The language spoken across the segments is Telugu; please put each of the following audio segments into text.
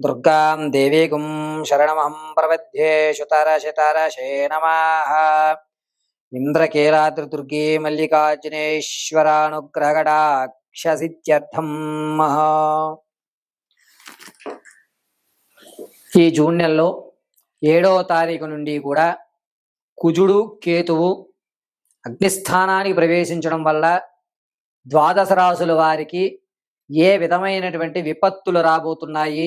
దుర్గాం దేవీగుం శరణమహం ప్రపద్యే శుతరశతరశే నమః ఇంద్రకీలాద్రిదుర్గే మహా ఈ జూన్ నెలలో ఏడవ తారీఖు నుండి కూడా కుజుడు కేతువు అగ్నిస్థానానికి ప్రవేశించడం వల్ల ద్వాదశ రాసుల వారికి ఏ విధమైనటువంటి విపత్తులు రాబోతున్నాయి?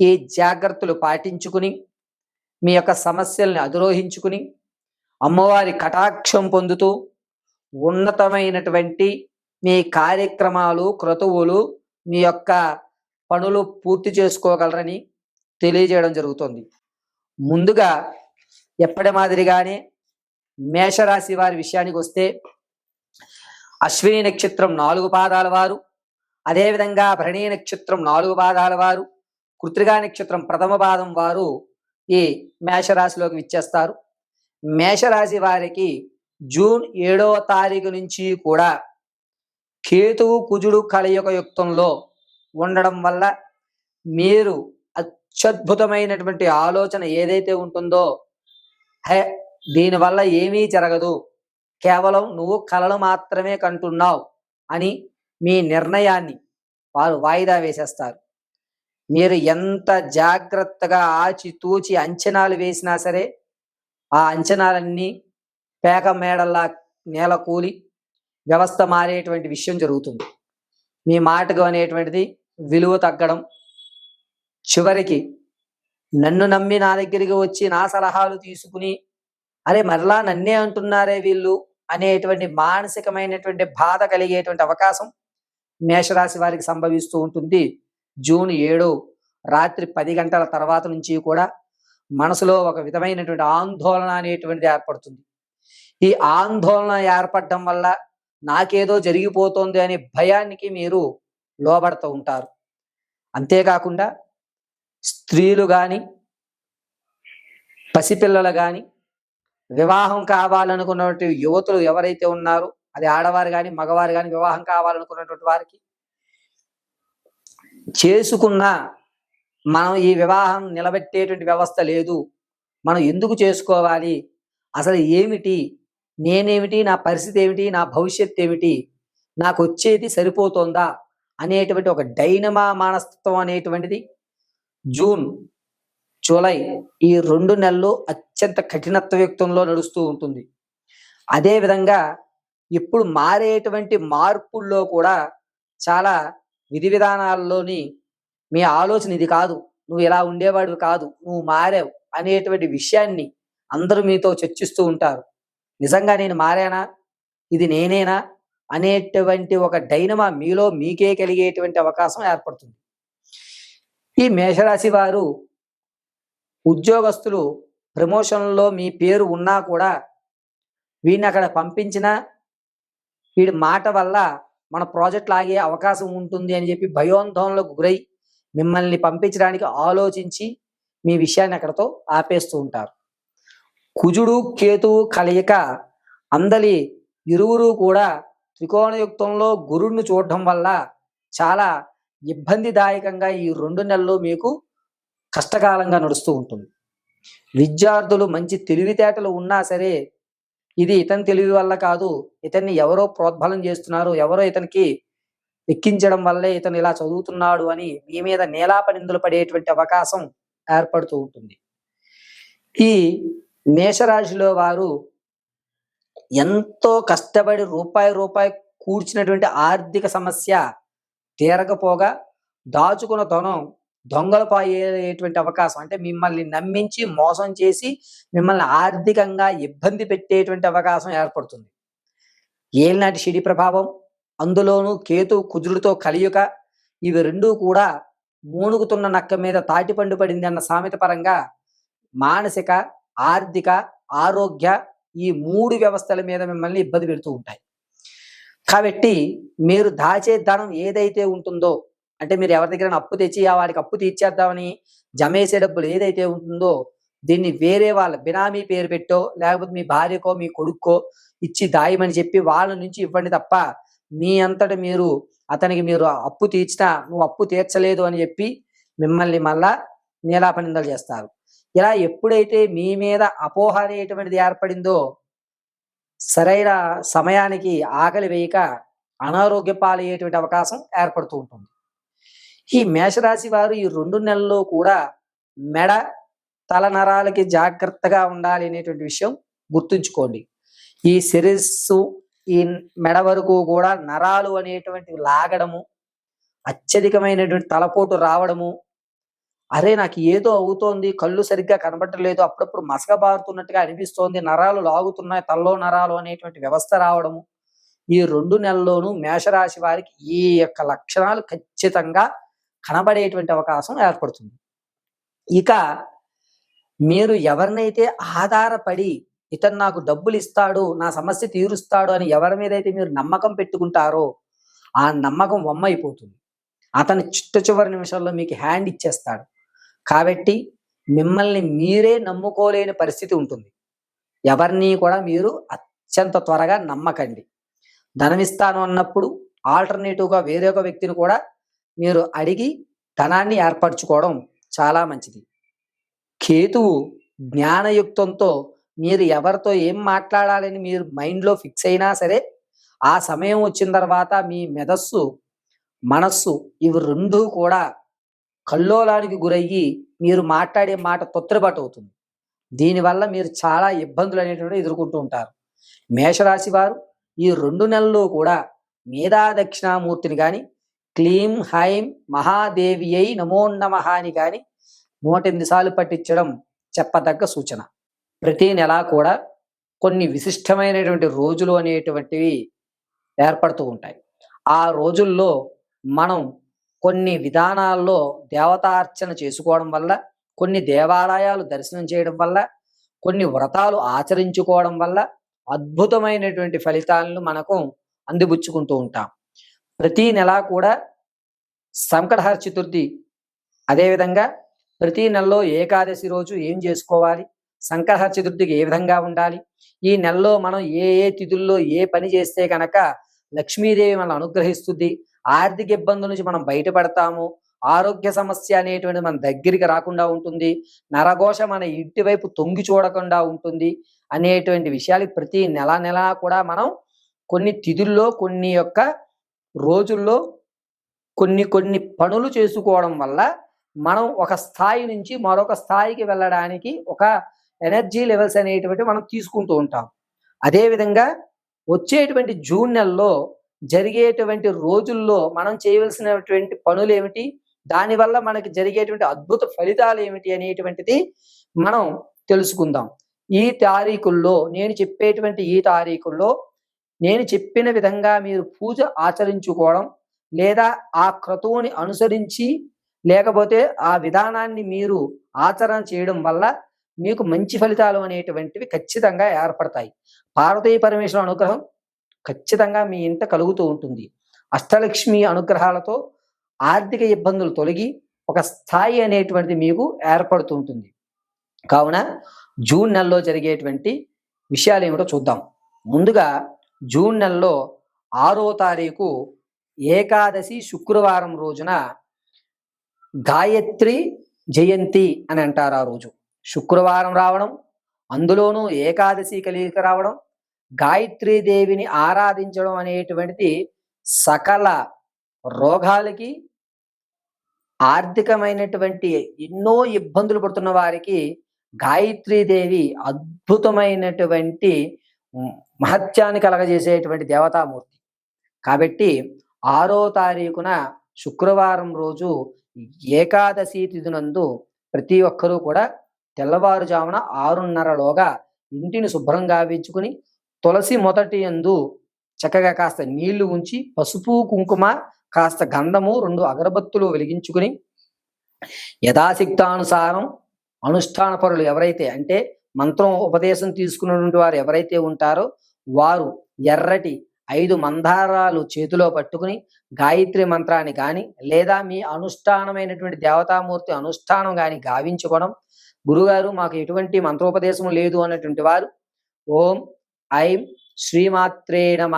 ఈ జాగ్రత్తలు పాటించుకుని మీ యొక్క సమస్యల్ని అధిరోహించుకుని అమ్మవారి కటాక్షం పొందుతూ ఉన్నతమైనటువంటి మీ కార్యక్రమాలు క్రతువులు మీ యొక్క పనులు పూర్తి చేసుకోగలరని తెలియజేయడం జరుగుతుంది. ముందుగా ఎప్పటి మాదిరిగానే మేషరాశి వారి విషయానికి వస్తే అశ్విని నక్షత్రం నాలుగు పాదాల వారు అదేవిధంగా భరణీ నక్షత్రం నాలుగు పాదాల వారు కృత్రిగా నక్షత్రం ప్రథమ పాదం వారు ఈ మేషరాశిలోకి విచ్చేస్తారు. మేషరాశి వారికి జూన్ ఏడవ తారీఖు నుంచి కూడా కేతువు కుజుడు కలయుక యుక్తంలో ఉండడం వల్ల మీరు అత్యద్భుతమైనటువంటి ఆలోచన ఏదైతే ఉంటుందో హే దీనివల్ల ఏమీ జరగదు. కేవలం నువ్వు కలలు మాత్రమే కంటున్నావు అని మీ నిర్ణయాన్ని వారు వాయిదా వేసేస్తారు. మీరు ఎంత జాగ్రత్తగా ఆచితూచి అంచనాలు వేసినా సరే ఆ అంచనాలన్నీ పేక మేడల్లా నేల కూలి వ్యవస్థ మారేటువంటి విషయం జరుగుతుంది. మీ మాటకు అనేటువంటిది విలువ తగ్గడం చివరికి నన్ను నమ్మి నా దగ్గరికి వచ్చి నా సలహాలు తీసుకుని అరే మరలా నన్నే అంటున్నారే వీళ్ళు అనేటువంటి మానసికమైనటువంటి బాధ కలిగేటువంటి అవకాశం మేషరాశి వారికి సంభవిస్తూ ఉంటుంది. జూన్ ఏడు రాత్రి పది గంటల తర్వాత నుంచి కూడా మనసులో ఒక విధమైనటువంటి ఆందోళన అనేటువంటిది ఏర్పడుతుంది. ఈ ఆందోళన ఏర్పడడం వల్ల నాకేదో జరిగిపోతుంది అనే భయానికి మీరు లోబడుతూ ఉంటారు. అంతేకాకుండా స్త్రీలు కానీ పసిపిల్లలు కానీ వివాహం కావాలనుకున్నటువంటి యువతులు ఎవరైతే ఉన్నారో అది ఆడవారు కానీ మగవారు కానీ వివాహం కావాలనుకున్నటువంటి వారికి చేసుకున్న మనం ఈ వివాహం నిలబెట్టేటువంటి వ్యవస్థ లేదు. మనం ఎందుకు చేసుకోవాలి? అసలు ఏమిటి? నేనేమిటి? నా పరిస్థితి ఏమిటి? నా భవిష్యత్ ఏమిటి? నాకు వచ్చేది సరిపోతుందా? అనేటువంటి ఒక డైనమా మానస్తత్వం అనేటువంటిది జూన్ జూలై ఈ రెండు నెలలు అత్యంత కఠినత్వయుక్తంలో నడుస్తూ ఉంటుంది. అదేవిధంగా ఇప్పుడు మారేటువంటి మార్పుల్లో కూడా చాలా విధి విధానాల్లోని మీ ఆలోచన ఇది కాదు. నువ్వు ఇలా ఉండేవాడు కాదు. నువ్వు మారావు అనేటువంటి విషయాన్ని అందరూ మీతో చర్చిస్తూ ఉంటారు. నిజంగా నేను మారానా? ఇది నేనేనా? అనేటువంటి ఒక డైనమా మీలో మీకే కలిగేటువంటి అవకాశం ఏర్పడుతుంది. ఈ మేషరాశి వారు ఉద్యోగస్తులు ప్రమోషన్లో మీ పేరు ఉన్నా కూడా వీడిని అక్కడ పంపించినా వీడి మాట వల్ల మన ప్రాజెక్ట్ లాగే అవకాశం ఉంటుంది అని చెప్పి భయోందోళనలకు గురై మిమ్మల్ని పంపించడానికి ఆలోచించి మీ విషయాన్ని అక్కడతో ఆపేస్తూ ఉంటారు. కుజుడు కేతువు కలయిక అందలి ఇరువురు కూడా త్రికోణయుక్తంలో గురుడిని చూడడం వల్ల చాలా ఇబ్బందిదాయకంగా ఈ రెండు నెలలు మీకు కష్టకాలంగా నడుస్తూ ఉంటుంది. విద్యార్థులు మంచి తెలివితేటలు ఉన్నా సరే ఇది ఇతని తెలివి వల్ల కాదు. ఇతన్ని ఎవరో ప్రోద్బలం చేస్తున్నారు. ఎవరో ఇతనికి ఎక్కించడం వల్లే ఇతను ఇలా చదువుతున్నాడు అని మీ మీద నేలాపనిందులు పడేటువంటి అవకాశం ఏర్పడుతూ ఉంటుంది. ఈ మేషరాశిలో వారు ఎంతో కష్టపడి రూపాయి రూపాయి కూర్చున్నటువంటి ఆర్థిక సమస్య తీరకపోగా దాచుకున్న ధనం దొంగలు పాయేటువంటి అవకాశం. అంటే మిమ్మల్ని నమ్మించి మోసం చేసి మిమ్మల్ని ఆర్థికంగా ఇబ్బంది పెట్టేటువంటి అవకాశం ఏర్పడుతుంది. ఏలినాటి షిడి ప్రభావం అందులోనూ కేతు కుజుడితో కలియుక ఇవి రెండూ కూడా మూనుగుతున్న నక్క మీద తాటిపండు పడింది అన్న సామెత పరంగా మానసిక ఆర్థిక ఆరోగ్య ఈ మూడు వ్యవస్థల మీద మిమ్మల్ని ఇబ్బంది పెడుతూ ఉంటాయి. కాబట్టి మీరు దాచే ధనం ఏదైతే ఉంటుందో అంటే మీరు ఎవరి దగ్గర అప్పు తెచ్చి ఆ వాడికి అప్పు తీర్చేద్దామని జమేసే డబ్బులు ఏదైతే ఉంటుందో దీన్ని వేరే వాళ్ళ బినామీ పేరు పెట్టో లేకపోతే మీ భార్యకో మీ కొడుక్కో ఇచ్చి దాయమని చెప్పి వాళ్ళ నుంచి ఇవ్వండి తప్ప మీ అంతట మీరు అతనికి మీరు అప్పు తీర్చినా నువ్వు అప్పు తీర్చలేదు అని చెప్పి మిమ్మల్ని మళ్ళా నీలాపనిందలు చేస్తారు. ఇలా ఎప్పుడైతే మీ మీద అపోహ అనేటువంటిది ఏర్పడిందో సరైన సమయానికి ఆకలి వేయక అనారోగ్య పాలయ్యేటువంటి అవకాశం ఏర్పడుతూ ఉంటుంది. ఈ మేషరాశి వారు ఈ రెండు నెలల్లో కూడా మెడ తల నరాలకి జాగ్రత్తగా ఉండాలి అనేటువంటి విషయం గుర్తుంచుకోండి. ఈ శిరస్సు ఈ మెడ వరకు కూడా నరాలు అనేటువంటివి లాగడము అత్యధికమైనటువంటి తలపోటు రావడము అరే నాకు ఏదో అవుతోంది కళ్ళు సరిగ్గా కనబడలేదు అప్పుడప్పుడు మసకబారుతున్నట్టుగా అనిపిస్తోంది నరాలు లాగుతున్నాయి తల్లో నరాలు అనేటువంటి వ్యవస్థ రావడము. ఈ రెండు నెలల్లోనూ మేషరాశి వారికి ఈ యొక్క లక్షణాలు ఖచ్చితంగా కనబడేటువంటి అవకాశం ఏర్పడుతుంది. ఇక మీరు ఎవరినైతే ఆధారపడి ఇతను నాకు డబ్బులు ఇస్తాడు నా సమస్య తీరుస్తాడు అని ఎవరి మీద అయితే మీరు నమ్మకం పెట్టుకుంటారో ఆ నమ్మకం వమ్మైపోతుంది. అతను చిట్ట చివరి నిమిషాల్లో మీకు హ్యాండ్ ఇచ్చేస్తాడు. కాబట్టి మిమ్మల్ని మీరే నమ్ముకోలేని పరిస్థితి ఉంటుంది. ఎవరిని కూడా మీరు అత్యంత త్వరగా నమ్మకండి. ధనం ఇస్తాను అన్నప్పుడు ఆల్టర్నేటివ్గా వేరే ఒక వ్యక్తిని కూడా మీరు అడిగి ధనాన్ని ఏర్పరచుకోవడం చాలా మంచిది. కేతువు జ్ఞానయుక్తంతో మీరు ఎవరితో ఏం మాట్లాడాలని మీరు మైండ్లో ఫిక్స్ అయినా సరే ఆ సమయం వచ్చిన తర్వాత మీ మెదస్సు మనస్సు ఇవి రెండూ కూడా కల్లోలానికి గురయ్యి మీరు మాట్లాడే మాట తొత్తురబాటు అవుతుంది. దీనివల్ల మీరు చాలా ఇబ్బందులు అనేటువంటి ఎదుర్కొంటూ ఉంటారు. మేషరాశి వారు ఈ రెండు నెలల్లో కూడా మేధా దక్షిణామూర్తిని కానీ క్లీం హైం మహాదేవి అయి నమోన్నమ అని కానీ నూట ఎనిమిది సార్లు పట్టించడం చెప్పదగ్గ సూచన. ప్రతి నెల కూడా కొన్ని విశిష్టమైనటువంటి రోజులు అనేటువంటివి ఏర్పడుతూ ఉంటాయి. ఆ రోజుల్లో మనం కొన్ని విధానాల్లో దేవతార్చన చేసుకోవడం వల్ల కొన్ని దేవాలయాలు దర్శనం చేయడం వల్ల కొన్ని వ్రతాలు ఆచరించుకోవడం వల్ల అద్భుతమైనటువంటి ఫలితాలను మనకు అందిపుచ్చుకుంటూ ఉంటాం. ప్రతి నెల కూడా సంకటహర చతుర్థి. అదేవిధంగా ప్రతి నెలలో ఏకాదశి రోజు ఏం చేసుకోవాలి? సంకటహర చతుర్థికి ఏ విధంగా ఉండాలి? ఈ నెలలో మనం ఏ ఏ తిథుల్లో ఏ పని చేస్తే కనుక లక్ష్మీదేవి మనల్ని అనుగ్రహిస్తుంది? ఆర్థిక ఇబ్బందుల నుంచి మనం బయటపడతాము? ఆరోగ్య సమస్య అనేటువంటి మన దగ్గరికి రాకుండా ఉంటుంది? నరఘోష మన ఇంటి వైపు తొంగి చూడకుండా ఉంటుంది? అనేటువంటి విషయాలు ప్రతి నెల నెలా కూడా మనం కొన్ని తిథుల్లో కొన్ని యొక్క రోజుల్లో కొన్ని కొన్ని పనులు చేసుకోవడం వల్ల మనం ఒక స్థాయి నుంచి మరొక స్థాయికి వెళ్ళడానికి ఒక ఎనర్జీ లెవెల్స్ అనేటువంటి మనం తీసుకుంటూ ఉంటాం. అదేవిధంగా వచ్చేటువంటి జూన్ నెలలో జరిగేటువంటి రోజుల్లో మనం చేయవలసినటువంటి పనులు ఏమిటి? దానివల్ల మనకి జరిగేటువంటి అద్భుత ఫలితాలు ఏమిటి అనేటువంటిది మనం తెలుసుకుందాం. ఈ తారీఖుల్లో నేను చెప్పేటువంటి ఈ తారీఖుల్లో నేను చెప్పిన విధంగా మీరు పూజ ఆచరించుకోవడం లేదా ఆ క్రతువుని అనుసరించి లేకపోతే ఆ విధానాన్ని మీరు ఆచరణ చేయడం వల్ల మీకు మంచి ఫలితాలు అనేటువంటివి ఖచ్చితంగా ఏర్పడతాయి. పార్వతీ పరమేశ్వర అనుగ్రహం ఖచ్చితంగా మీ ఇంట కలుగుతూ ఉంటుంది. అష్టలక్ష్మి అనుగ్రహాలతో ఆర్థిక ఇబ్బందులు తొలగి ఒక స్థాయి అనేటువంటిది మీకు ఏర్పడుతూ ఉంటుంది. కావున జూన్ నెలలో జరిగేటువంటి విషయాలు ఏమిటో చూద్దాం. ముందుగా జూన్ నెలలో ఆరో తారీఖు ఏకాదశి శుక్రవారం రోజున గాయత్రి జయంతి అని అంటారు ఆ రోజు. శుక్రవారం రావడం అందులోనూ ఏకాదశి కలిగి రావడం గాయత్రీ దేవిని ఆరాధించడం అనేటువంటిది సకల రోగాలకి ఆర్థికమైనటువంటి ఎన్నో ఇబ్బందులు పడుతున్న వారికి గాయత్రీదేవి అద్భుతమైనటువంటి మహత్యాన్ని కలగజేసేటువంటి దేవతామూర్తి. కాబట్టి ఆరో తారీఖున శుక్రవారం రోజు ఏకాదశి తిథినందు ప్రతి ఒక్కరూ కూడా తెల్లవారుజామున ఆరున్నరలోగా ఇంటిని శుభ్రంగా గావించుకుని తులసి మొదటి ఎందు చక్కగా కాస్త నీళ్ళు ఉంచి పసుపు కుంకుమ కాస్త గంధము రెండు అగరబత్తులు వెలిగించుకుని యథాశక్తానుసారం అనుష్ఠాన పరులు ఎవరైతే అంటే మంత్రం ఉపదేశం తీసుకున్నటువంటి వారు ఎవరైతే ఉంటారో వారు ఎర్రటి ఐదు మందారాలు చేతిలో పట్టుకుని గాయత్రి మంత్రాన్ని కానీ లేదా మీ అనుష్ఠానమైనటువంటి దేవతామూర్తి అనుష్ఠానం కానీ గావించుకోవడం. గురుగారు మాకు ఎటువంటి మంత్రోపదేశం లేదు అన్నటువంటి వారు ఓం ఐం శ్రీమాత్రే నమ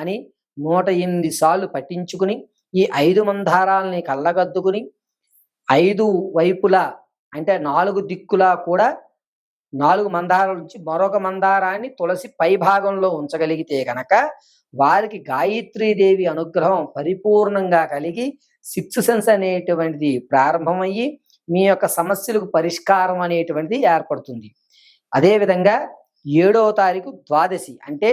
అని నూట ఎనిమిది సార్లు పట్టించుకుని ఈ ఐదు మందారాలని కళ్ళగద్దుకుని ఐదు వైపులా అంటే నాలుగు దిక్కులా కూడా నాలుగు మందారాల నుంచి మరొక మందారాన్ని తులసి పై భాగంలో ఉంచగలిగితే గనక వారికి గాయత్రీదేవి అనుగ్రహం పరిపూర్ణంగా కలిగి సిక్స్ సెన్స్ అనేటువంటిది ప్రారంభమయ్యి మీ యొక్క సమస్యలకు పరిష్కారం అనేటువంటిది ఏర్పడుతుంది. అదేవిధంగా ఏడవ తారీఖు ద్వాదశి అంటే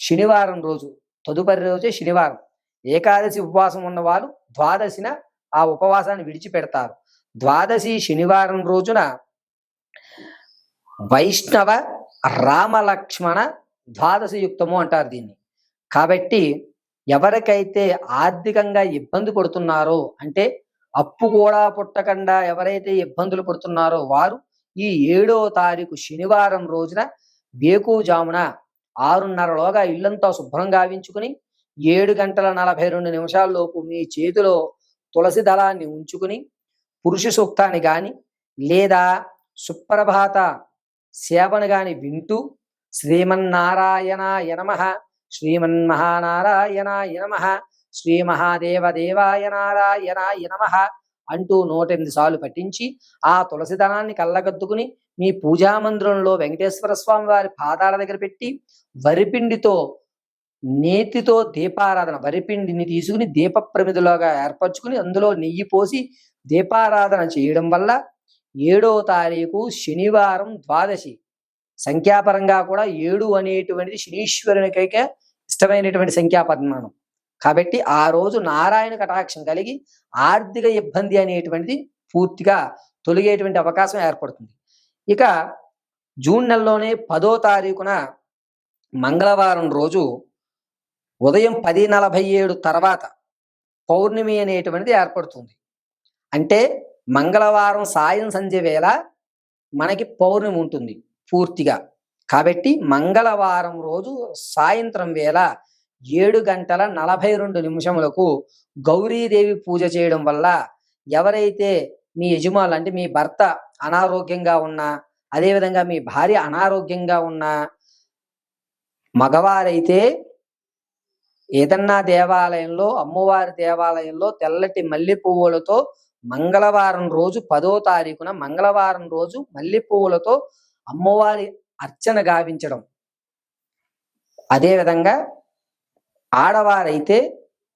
శనివారం రోజు తదుపరి రోజే శనివారం. ఏకాదశి ఉపవాసం ఉన్నవారు ద్వాదశిన ఆ ఉపవాసాన్ని విడిచిపెడతారు. ద్వాదశి శనివారం రోజున వైష్ణవ రామలక్ష్మణ ద్వాదశి యుక్తము అంటారు దీన్ని. కాబట్టి ఎవరికైతే ఆర్థికంగా ఇబ్బంది పడుతున్నారో అంటే అప్పు కూడా పుట్టకుండా ఎవరైతే ఇబ్బందులు పడుతున్నారో వారు ఈ ఏడో తారీఖు శనివారం రోజున వేకుజామున ఆరున్నరలోగా ఇల్లంతా శుభ్రం గావించుకుని ఏడు గంటల నలభై రెండు నిమిషాల్లోపు మీ చేతిలో తులసి దళాన్ని ఉంచుకుని పురుష సూక్తాన్ని కానీ లేదా సుప్రభాత సేవను గాని వింటూ శ్రీమన్నారాయణాయ నమ. శ్రీమన్మహానారాయణాయ నమ. శ్రీ మహాదేవదేవాయ నారాయణాయ నమ అంటూ నూట ఎనిమిది సార్లు పట్టించి ఆ తులసిదనాన్ని కళ్ళగద్దుకుని మీ పూజా మందిరంలో వెంకటేశ్వర స్వామి వారి పాదాల దగ్గర పెట్టి వరిపిండితో నేతితో దీపారాధన వరిపిండిని తీసుకుని దీప ప్రమిదిలోగా ఏర్పరచుకుని అందులో నెయ్యి పోసి దీపారాధన చేయడం వల్ల ఏడో తారీఖు శనివారం ద్వాదశి. సంఖ్యాపరంగా కూడా ఏడు అనేటువంటిది శనీశ్వరునికైకే ఇష్టమైనటువంటి సంఖ్యాపరిమాణం కాబట్టి ఆ రోజు నారాయణ కటాక్షం కలిగి ఆర్థిక ఇబ్బంది అనేటువంటిది పూర్తిగా తొలగేటువంటి అవకాశం ఏర్పడుతుంది. ఇక జూన్ నెలలోనే పదో తారీఖున మంగళవారం రోజు ఉదయం పది నలభై ఏడు తర్వాత పౌర్ణమి అనేటువంటిది ఏర్పడుతుంది. అంటే మంగళవారం సాయం సంధ్య వేళ మనకి పౌర్ణమి ఉంటుంది పూర్తిగా. కాబట్టి మంగళవారం రోజు సాయంత్రం వేళ ఏడు గంటల నలభై రెండు నిమిషములకు గౌరీదేవి పూజ చేయడం వల్ల ఎవరైతే మీ యజమానులు అంటే మీ భర్త అనారోగ్యంగా ఉన్నా అదేవిధంగా మీ భార్య అనారోగ్యంగా ఉన్నా మగవారైతే ఏదన్నా దేవాలయంలో అమ్మవారి దేవాలయంలో తెల్లటి మల్లె పువ్వులతో మంగళవారం రోజు పదో తారీఖున మంగళవారం రోజు మల్లె పువ్వులతో అమ్మవారి అర్చన గావించడం. అదేవిధంగా ఆడవారైతే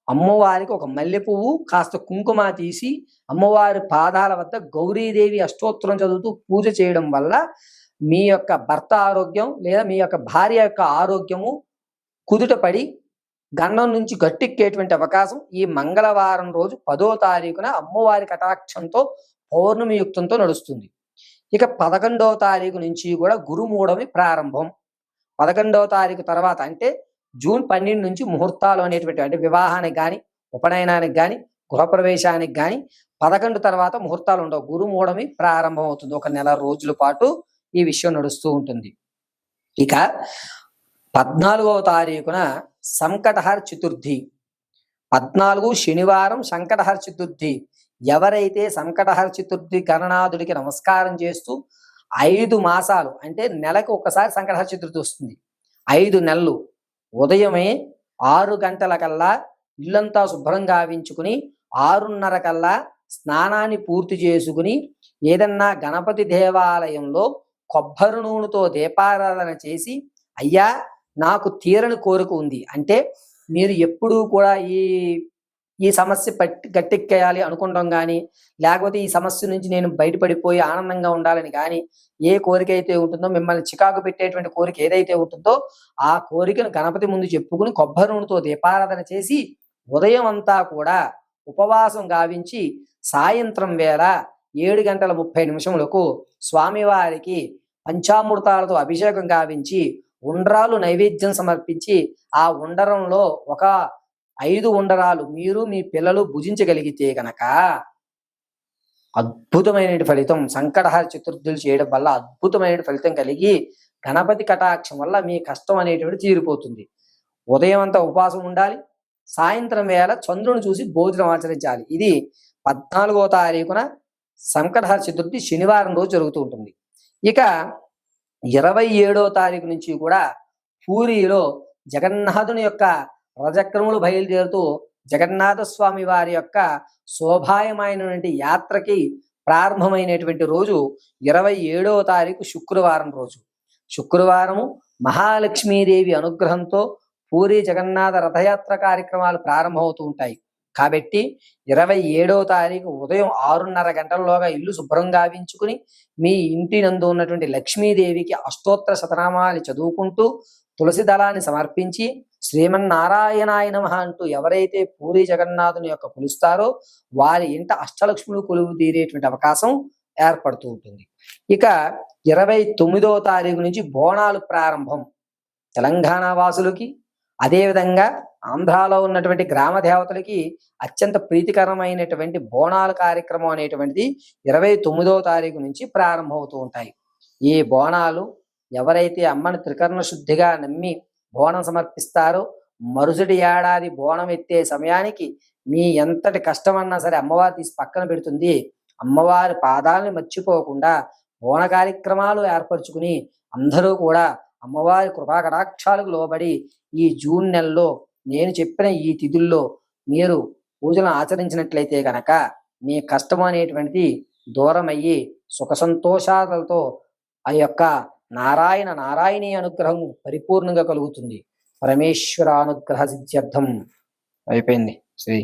అమ్మవారికి ఒక మల్లె పువ్వు కాస్త కుంకుమ తీసి అమ్మవారి పాదాల వద్ద గౌరీదేవి అష్టోత్తరం చదువుతూ పూజ చేయడం వల్ల మీ యొక్క భర్త ఆరోగ్యం లేదా మీ యొక్క భార్య యొక్క ఆరోగ్యము కుదుటపడి గండం నుంచి గట్టెక్కేటువంటి అవకాశం ఈ మంగళవారం రోజు పదో తారీఖున అమ్మవారి కటాక్షంతో పౌర్ణమి యుక్తంతో నడుస్తుంది. ఇక పదకొండవ తారీఖు నుంచి కూడా గురుమూఢమి ప్రారంభం. పదకొండవ తారీఖు తర్వాత అంటే జూన్ పన్నెండు నుంచి ముహూర్తాలు అనేటువంటి అంటే వివాహానికి కానీ ఉపనయనానికి కానీ గృహప్రవేశానికి కానీ పదకొండు తర్వాత ముహూర్తాలు ఉండవు. గురుమూఢమి ప్రారంభం అవుతుంది. ఒక నెల రోజుల పాటు ఈ విషయం నడుస్తూ ఉంటుంది. ఇక పద్నాలుగవ తారీఖున సంకటహర చతుర్థి. పద్నాలుగు శనివారం సంకటహర చతుర్థి. ఎవరైతే సంకటహర చతుర్థి గణనాథుడికి నమస్కారం చేస్తూ ఐదు మాసాలు అంటే నెలకు ఒకసారి సంకటహర చతుర్థి వస్తుంది. ఐదు నెలలు. ఉదయమే ఆరు గంటల కల్లా ఇల్లంతా శుభ్రం గావించుకుని ఆరున్నర కల్లా స్నానాన్ని పూర్తి చేసుకుని ఏదన్నా గణపతి దేవాలయంలో కొబ్బరి నూనెతో దీపారాధన చేసి అయ్యా నాకు తీరని కోరిక ఉంది. అంటే మీరు ఎప్పుడూ కూడా ఈ ఈ సమస్య పట్టి గట్టెక్కేయాలి అనుకుంటాం కానీ లేకపోతే ఈ సమస్య నుంచి నేను బయటపడిపోయి ఆనందంగా ఉండాలని కానీ ఏ కోరిక అయితే ఉంటుందో మిమ్మల్ని చికాకు పెట్టేటువంటి కోరిక ఏదైతే ఉంటుందో ఆ కోరికను గణపతి ముందు చెప్పుకుని కొబ్బరి నూనెతో దీపారాధన చేసి ఉదయం అంతా కూడా ఉపవాసం గావించి సాయంత్రం వేళ ఏడు గంటల ముప్పై నిమిషములకు స్వామివారికి పంచామృతాలతో అభిషేకం గావించి ఉండ్రాలు నైవేద్యం సమర్పించి ఆ ఉండరంలో ఒక ఐదు ఉండరాలు మీరు మీ పిల్లలు భుజించగలిగితే గనక అద్భుతమైన ఫలితం సంకటహార చతుర్థులు చేయడం వల్ల అద్భుతమైన ఫలితం కలిగి గణపతి కటాక్షం వల్ల మీ కష్టం అనేటువంటి తీరిపోతుంది. ఉదయం అంతా ఉపవాసం ఉండాలి. సాయంత్రం వేళ చంద్రుని చూసి భోజనం ఆచరించాలి. ఇది పద్నాలుగో తారీఖున సంకటహార చతుర్థి శనివారం రోజు జరుగుతూ ఉంటుంది. ఇక ఇరవై ఏడో తారీఖు నుంచి కూడా పూరిలో జగన్నాథుని యొక్క రజక్రములు బయలుదేరుతూ జగన్నాథ స్వామి వారి యొక్క శోభాయమైనటువంటి యాత్రకి ప్రారంభమైనటువంటి రోజు ఇరవై ఏడవ తారీఖు శుక్రవారం రోజు. శుక్రవారము మహాలక్ష్మీదేవి అనుగ్రహంతో పూరి జగన్నాథ రథయాత్ర కార్యక్రమాలు ప్రారంభమవుతూ ఉంటాయి. కాబట్టి ఇరవై ఏడవ తారీఖు ఉదయం ఆరున్నర గంటలలోగా ఇల్లు శుభ్రం గావించుకుని మీ ఇంటి నందు ఉన్నటువంటి లక్ష్మీదేవికి అష్టోత్తర శతనామాలు చదువుకుంటూ తులసి దళాన్ని సమర్పించి శ్రీమన్నారాయణాయ నమ అంటూ ఎవరైతే పూరి జగన్నాథుని యొక్క కొలుస్తారో వారి ఇంట అష్టలక్ష్ములు కొలువు తీరేటువంటి అవకాశం ఏర్పడుతూ ఉంటుంది. ఇక ఇరవై తొమ్మిదవ తారీఖు నుంచి బోనాలు ప్రారంభం తెలంగాణ వాసులకి. అదేవిధంగా ఆంధ్రాలో ఉన్నటువంటి గ్రామ దేవతలకి అత్యంత ప్రీతికరమైనటువంటి బోనాల కార్యక్రమం అనేటువంటిది ఇరవై తొమ్మిదవ తారీఖు నుంచి ప్రారంభమవుతూ ఉంటాయి. ఈ బోనాలు ఎవరైతే అమ్మని త్రికరణ శుద్ధిగా నమ్మి బోనం సమర్పిస్తారో మరుసటి ఏడాది బోనం ఎత్తే సమయానికి మీ ఎంతటి కష్టమన్నా సరే అమ్మవారు తీసి పక్కన పెడుతుంది. అమ్మవారి పాదాలను మర్చిపోకుండా బోన కార్యక్రమాలు ఏర్పరచుకుని అందరూ కూడా అమ్మవారి కృపా కటాక్షాలకు లోబడి ఈ జూన్ నెలలో నేను చెప్పిన ఈ తిథుల్లో మీరు పూజలను ఆచరించినట్లయితే గనక మీ కష్టం అనేటువంటిది దూరమయ్యి సుఖ సంతోషాలతో ఆ యొక్క నారాయణ నారాయణీ అనుగ్రహం పరిపూర్ణంగా కలుగుతుంది. పరమేశ్వర అనుగ్రహ సిద్ధ్యర్థం. అయిపోయింది. శ్రీ